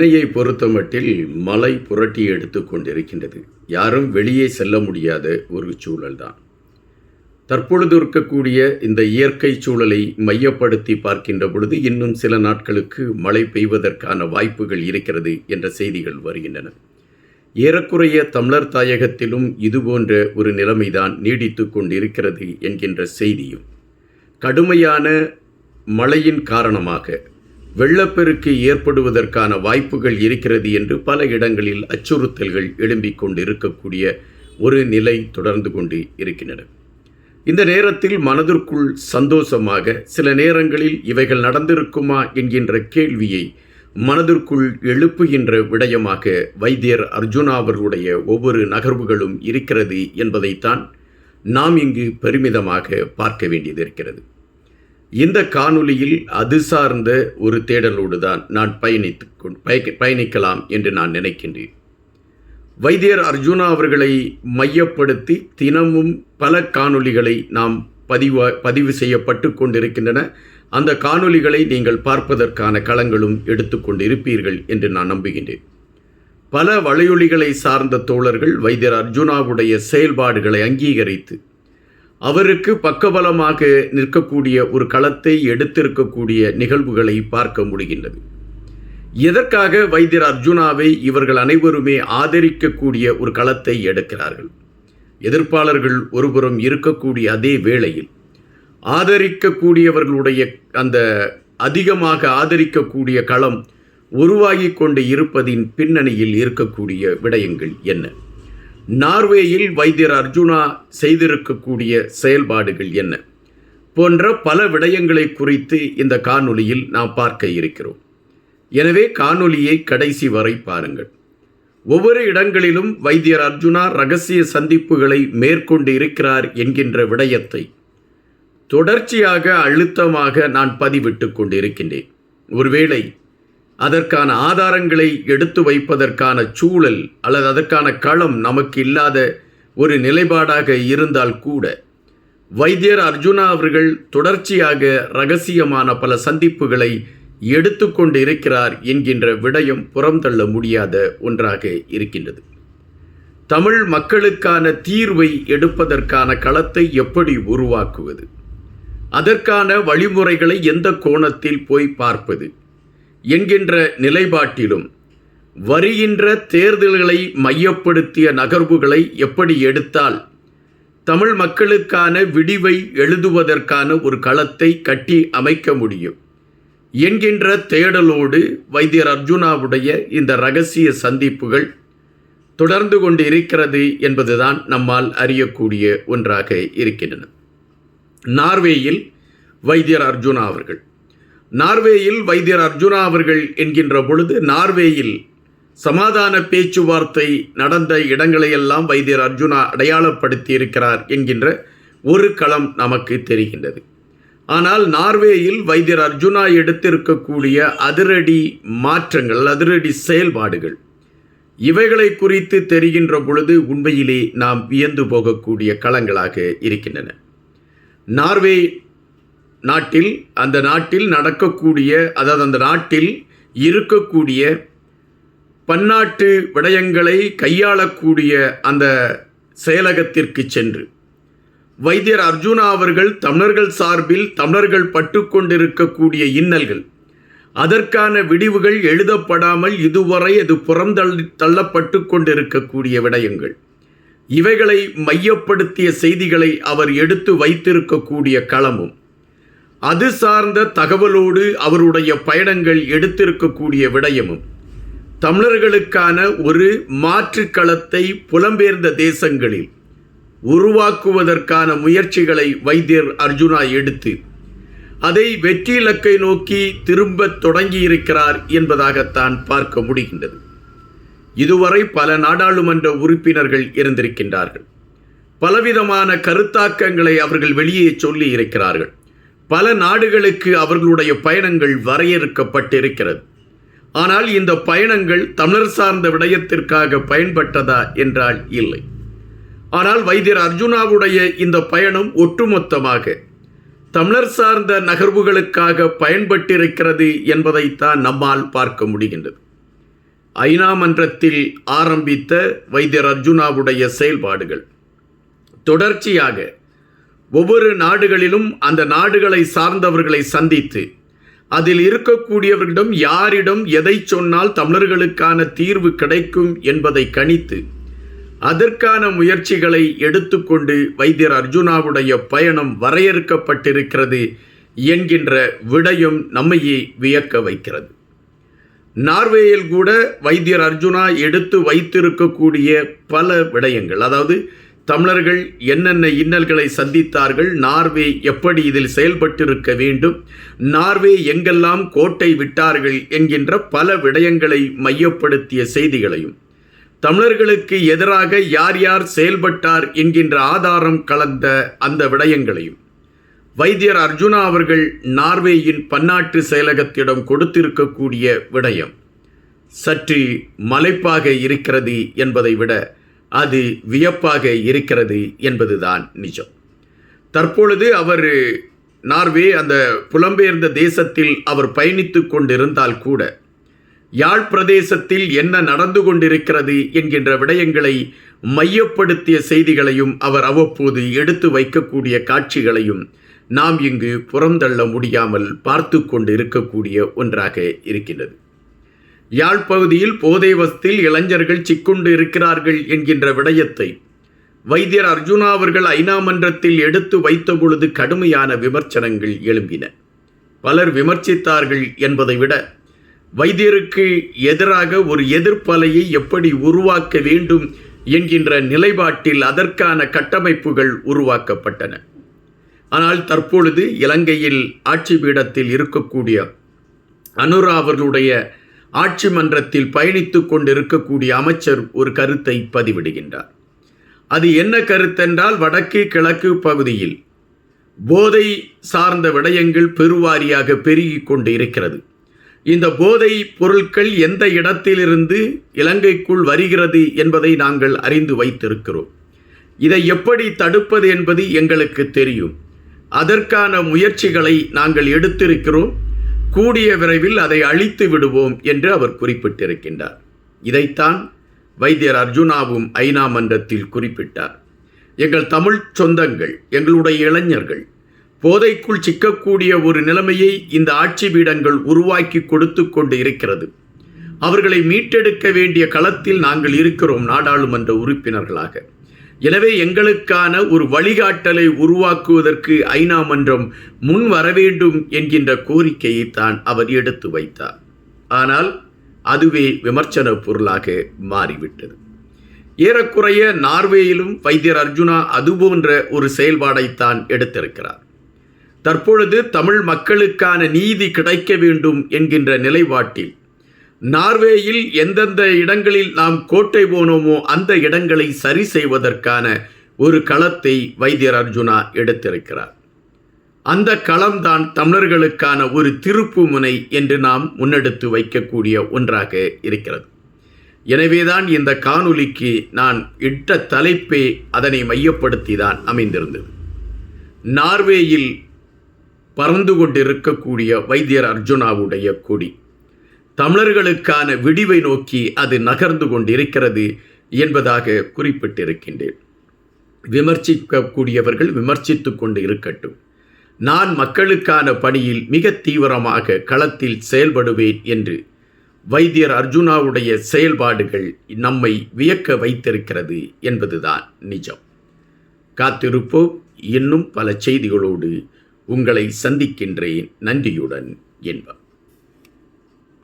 சென்னையை பொறுத்தமட்டில் மலை புரட்டி எடுத்து கொண்டிருக்கின்றது. யாரும் வெளியே செல்ல முடியாத ஒரு சூழல்தான். தற்பொழுது இருக்கக்கூடிய இந்த இயற்கை சூழலை மையப்படுத்தி பார்க்கின்ற பொழுது இன்னும் சில நாட்களுக்கு மழை பெய்வதற்கான வாய்ப்புகள் இருக்கிறது என்ற செய்திகள் வருகின்றன. ஏறக்குறைய தமிழர் தாயகத்திலும் இதுபோன்ற ஒரு நிலைமைதான் நீடித்து கொண்டிருக்கிறது என்கின்ற செய்தியும் கடுமையான மழையின் காரணமாக வெள்ளப்பெருக்கு ஏற்படுவதற்கான வாய்ப்புகள் இருக்கிறது என்று பல இடங்களில் அச்சுறுத்தல்கள் எழும்பிக் கொண்டு இருக்கக்கூடிய ஒரு நிலை தொடர்ந்து கொண்டு இருக்கின்றன. இந்த நேரத்தில் மனதிற்குள் சந்தோஷமாக சில நேரங்களில் இவைகள் நடந்திருக்குமா என்கின்ற கேள்வியை மனதிற்குள் எழுப்புகின்ற விடயமாக வைத்தியர் அர்ஜுனா அவர்களுடைய ஒவ்வொரு நகர்வுகளும் இருக்கிறது என்பதைத்தான் நாம் இங்கு பெருமிதமாக பார்க்க வேண்டியது இருக்கிறது. இந்த காணொலியில் அது சார்ந்த ஒரு தேடலோடு தான் நான் பயணித்து கொண்- பயணிக்கலாம் என்று நான் நினைக்கின்றேன். வைத்தியர் அர்ஜுனா அவர்களை மையப்படுத்தி தினமும் பல காணொளிகளை நாம் பதிவா பதிவு செய்யப்பட்டு கொண்டிருக்கின்றன. அந்த காணொலிகளை நீங்கள் பார்ப்பதற்கான களங்களும் எடுத்துக்கொண்டு இருப்பீர்கள் என்று நான் நம்புகின்றேன். பல வலையொலிகளை சார்ந்த தோழர்கள் வைத்தியர் அர்ஜுனாவுடைய செயல்பாடுகளை அங்கீகரித்து அவருக்கு பக்கபலமாக நிற்கக்கூடிய ஒரு களத்தை எடுத்திருக்கக்கூடிய நிகழ்வுகளை பார்க்க முடிகின்றது. எதற்காக வைத்தியர் அர்ஜுனாவை இவர்கள் அனைவருமே ஆதரிக்கக்கூடிய ஒரு களத்தை எடுக்கிறார்கள்? எதிர்ப்பாளர்கள் ஒருபுறம் இருக்கக்கூடிய அதே வேளையில் ஆதரிக்கக்கூடியவர்களுடைய அந்த அதிகமாக ஆதரிக்கக்கூடிய களம் உருவாகி கொண்டு இருப்பதின் பின்னணியில் இருக்கக்கூடிய விடயங்கள் என்ன? நார்வேயில் வைத்தியர் அர்ஜுனா செய்திருக்கக்கூடிய செயல்பாடுகள் என்ன? போன்ற பல விடயங்களை குறித்து இந்த காணொலியில் நாம் பார்க்க இருக்கிறோம். எனவே காணொலியை கடைசி வரை பாருங்கள். ஒவ்வொரு இடங்களிலும் வைத்தியர் அர்ஜுனா ரகசிய சந்திப்புகளை மேற்கொண்டு இருக்கிறார் என்கின்ற விடயத்தை தொடர்ச்சியாக அழுத்தமாக நான் பதிவிட்டு கொண்டிருக்கின்றேன். ஒருவேளை அதற்கான ஆதாரங்களை எடுத்து வைப்பதற்கான சூழல் அல்லது அதற்கான களம் நமக்கு இல்லாத ஒரு நிலைப்பாடாக இருந்தால் கூட வைத்தியர் அர்ஜுனா அவர்கள் தொடர்ச்சியாக ரகசியமான பல சந்திப்புகளை எடுத்துக்கொண்டு இருக்கிறார் என்கின்ற விடயம் புறந்தள்ள முடியாத ஒன்றாக இருக்கின்றது. தமிழ் மக்களுக்கான தீர்வை எடுப்பதற்கான களத்தை எப்படி உருவாக்குவது? அதற்கான வழிமுறைகளை எந்த கோணத்தில் போய் பார்ப்பது? என்கின்ற நிலைப்பாட்டிலும் வருகின்ற தேர்தல்களை மையப்படுத்திய நகர்வுகளை எப்படி எடுத்தால் தமிழ் மக்களுக்கான விடிவை எழுதுவதற்கான ஒரு களத்தை கட்டி அமைக்க முடியும் என்கின்ற தேடலோடு வைத்தியர் அர்ஜுனாவுடைய இந்த ரகசிய சந்திப்புகள் தொடர்ந்து கொண்டு இருக்கிறது என்பதுதான் நம்மால் அறியக்கூடிய ஒன்றாக இருக்கின்றன. நார்வேயில் வைத்தியர் அர்ஜுனா அவர்கள் நார்வேயில் வைத்தியர் அர்ஜுனா அவர்கள் என்கின்ற பொழுது நார்வேயில் சமாதான பேச்சுவார்த்தை நடந்த இடங்களையெல்லாம் வைத்தியர் அர்ஜுனா அடையாளப்படுத்தி இருக்கிறார் என்கின்ற ஒரு களம் நமக்கு தெரிகின்றது. ஆனால் நார்வேயில் வைத்தியர் அர்ஜுனா எடுத்திருக்கக்கூடிய அதிரடி மாற்றங்கள் அதிரடி செயல்பாடுகள் இவைகளை குறித்து தெரிகின்ற பொழுது உண்மையிலே நாம் வியந்து போகக்கூடிய களங்களாக இருக்கின்றன. நார்வே நாட்டில் அந்த நாட்டில் நடக்கக்கூடிய அதாவது அந்த நாட்டில் இருக்கக்கூடிய பன்னாட்டு விடயங்களை கையாளக்கூடிய அந்த செயலகத்திற்கு சென்று வைத்தியர் அர்ஜுனா அவர்கள் தமிழர்கள் சார்பில் தமிழர்கள் பட்டுக்கொண்டிருக்கக்கூடிய இன்னல்கள் அதற்கான விடிவுகள் எழுதப்படாமல் இதுவரை அது புறந்தள்ளி தள்ளப்பட்டு கொண்டிருக்கக்கூடிய விடயங்கள். இவைகளை மையப்படுத்திய செய்திகளை அவர் எடுத்து வைத்திருக்கக்கூடிய களமும் அது சார்ந்த தகவலோடு அவருடைய பயணங்கள் எடுத்திருக்கக்கூடிய விடயமும். தமிழர்களுக்கான ஒரு மாற்றுக்களத்தை புலம்பெயர்ந்த தேசங்களில் உருவாக்குவதற்கான முயற்சிகளை வைத்தியர் அர்ஜுனா எடுத்து அதை வெற்றி இலக்கை நோக்கி திரும்ப தொடங்கியிருக்கிறார் என்பதாகத்தான் பார்க்க முடிகின்றது. இதுவரை பல நாடாளுமன்ற உறுப்பினர்கள் இருந்திருக்கின்றார்கள். பலவிதமான கருத்தாக்கங்களை அவர்கள் வெளியே சொல்லி இருக்கிறார்கள் பல நாடுகளுக்கு அவர்களுடைய பயணங்கள் வரையறுக்கப்பட்டிருக்கிறது. ஆனால் இந்த பயணங்கள் தமிழர் சார்ந்த விடயத்திற்காக பயன்பட்டதா என்றால் இல்லை. ஆனால் வைத்தியர் அர்ஜுனாவுடைய இந்த பயணம் ஒட்டுமொத்தமாக தமிழர் சார்ந்த நகர்வுகளுக்காக பயன்பட்டிருக்கிறது என்பதைத்தான் நம்மால் பார்க்க முடிகின்றது. ஐநா மன்றத்தில் ஆரம்பித்த வைத்தியர் அர்ஜுனாவுடைய செயல்பாடுகள் தொடர்ச்சியாக ஒவ்வொரு நாடுகளிலும் அந்த நாடுகளை சார்ந்தவர்களை சந்தித்து அதில் இருக்கக்கூடியவர்களிடம் யாரிடம் எதை சொன்னால் தமிழர்களுக்கான தீர்வு கிடைக்கும் என்பதை கணித்து அதற்கான முயற்சிகளை எடுத்துக்கொண்டு வைத்தியர் அர்ஜுனாவுடைய பயணம் வரையறுக்கப்பட்டிருக்கிறது என்கின்ற விடயம் நம்மையே வியக்க வைக்கிறது. நார்வேயில் கூட வைத்தியர் அர்ஜுனா எடுத்து வைத்திருக்கக்கூடிய பல விடயங்கள் அதாவது தமிழர்கள் என்னென்ன இன்னல்களை சந்தித்தார்கள் நார்வே எப்படி இதில் செயல்பட்டிருக்க வேண்டும் நார்வே எங்கெல்லாம் கோட்டை விட்டார்கள் என்கின்ற பல விடயங்களை மையப்படுத்திய செய்திகளையும் தமிழர்களுக்கு எதிராக யார் யார் செயல்பட்டார் என்கின்ற ஆதாரம் கலந்த அந்த விடயங்களையும் வைத்தியர் அர்ஜுனா அவர்கள் நார்வேயின் பன்னாட்டு செயலகத்திடம் கொடுத்திருக்கக்கூடிய விடயம் சற்று மலைப்பாக இருக்கிறது என்பதை விட அது வியப்பாக இருக்கிறது என்பதுதான் நிஜம். தற்பொழுது அவர் நார்வே அந்த புலம்பெயர்ந்த தேசத்தில் அவர் பயணித்து கொண்டிருந்தால் கூட யாழ் பிரதேசத்தில் என்ன நடந்து கொண்டிருக்கிறது என்கின்ற விடயங்களை மையப்படுத்திய செய்திகளையும் அவர் அவ்வப்போது எடுத்து வைக்கக்கூடிய காட்சிகளையும் நாம் இங்கு புறந்தள்ள முடியாமல் பார்த்து கொண்டு இருக்கக்கூடிய ஒன்றாக இருக்கின்றது. யாழ்ப்பகுதியில் போதை வசத்தில் இளைஞர்கள் சிக்குண்டு இருக்கிறார்கள் என்கின்ற விடயத்தை வைத்தியர் அர்ஜுனா அவர்கள் ஐநா மன்றத்தில் எடுத்து வைத்த பொழுது கடுமையான விமர்சனங்கள் எழும்பின. பலர் விமர்சித்தார்கள் என்பதை விட வைத்தியருக்கு எதிராக ஒரு எதிர்ப்பலையை எப்படி உருவாக்க வேண்டும் என்கின்ற நிலைப்பாட்டில் அதற்கான கட்டமைப்புகள் உருவாக்கப்பட்டன. ஆனால் தற்பொழுது இலங்கையில் ஆட்சி பீடத்தில் இருக்கக்கூடிய அனுரா அவர்களுடைய ஆட்சி மன்றத்தில் பயணித்து கொண்டிருக்கக்கூடிய அமைச்சர் ஒரு கருத்தை பதிவிடுகின்றார். அது என்ன கருத்தென்றால் வடக்கு கிழக்கு பகுதியில் போதை சார்ந்த விடயங்கள் பெருவாரியாக பெருகி கொண்டு இருக்கிறது இந்த போதை பொருட்கள் எந்த இடத்திலிருந்து இலங்கைக்குள் வருகிறது என்பதை நாங்கள் அறிந்து வைத்திருக்கிறோம். இதை எப்படி தடுப்பது என்பது எங்களுக்கு தெரியும். அதற்கான முயற்சிகளை நாங்கள் எடுத்திருக்கிறோம். கூடிய விரைவில் அதை அழித்து விடுவோம் என்று அவர் குறிப்பிட்டிருக்கின்றார். இதைத்தான் வைத்தியர் அர்ஜுனாவும் ஐநா மன்றத்தில் குறிப்பிட்டார். எங்கள் தமிழ் சொந்தங்கள் எங்களுடைய இளைஞர்கள் போதைக்குள் சிக்கக்கூடிய ஒரு நிலைமையை இந்த ஆட்சி பீடங்கள் உருவாக்கி கொடுத்து கொண்டு இருக்கிறது. அவர்களை மீட்டெடுக்க வேண்டிய களத்தில் நாங்கள் இருக்கிறோம் நாடாளுமன்ற உறுப்பினர்களாக. எனவே எங்களுக்கான ஒரு வழிகாட்டலை உருவாக்குவதற்கு ஐநா மன்றம் முன் வர வேண்டும் என்கின்ற கோரிக்கையை தான் அவர் எடுத்து வைத்தார். ஆனால் அதுவே விமர்சன பொருளாக மாறிவிட்டது. ஏறக்குறைய நார்வேயிலும் வைத்தியர் அர்ஜுனா அதுபோன்ற ஒரு செயல்பாடைத்தான் எடுத்திருக்கிறார். தற்பொழுது தமிழ் மக்களுக்கான நீதி கிடைக்க வேண்டும் என்கின்ற நிலைப்பாட்டில் நார்வேயில் எந்தெந்த இடங்களில் நாம் கோட்டை போனோமோ அந்த இடங்களை சரி செய்வதற்கான ஒரு களத்தை வைத்தியர் அர்ஜுனா எடுத்திருக்கிறார். அந்த களம்தான் தமிழர்களுக்கான ஒரு திருப்பு முனை என்று நாம் முன்னெடுத்து வைக்கக்கூடிய ஒன்றாக இருக்கிறது. எனவேதான் இந்த காணொலிக்கு நான் இட்ட தலைப்பே அதனை மையப்படுத்தி தான் அமைந்திருந்தது. நார்வேயில் பறந்து கொண்டிருக்கக்கூடிய வைத்தியர் அர்ஜுனாவுடைய கொடி. தமிழர்களுக்கான விடிவை நோக்கி அது நகர்ந்து கொண்டிருக்கிறது என்பதாக குறிப்பிட்டிருக்கின்றேன். விமர்சிக்கக்கூடியவர்கள் விமர்சித்து கொண்டு இருக்கட்டும். நான் மக்களுக்கான பணியில் மிக தீவிரமாக களத்தில் செயல்படுவேன் என்று வைத்தியர் அர்ஜுனாவுடைய செயல்பாடுகள் நம்மை வியக்க வைத்திருக்கிறது என்பதுதான் நிஜம். காத்திருப்போம். இன்னும் பல செய்திகளோடு உங்களை சந்திக்கின்றேன். நன்றியுடன் என்பார்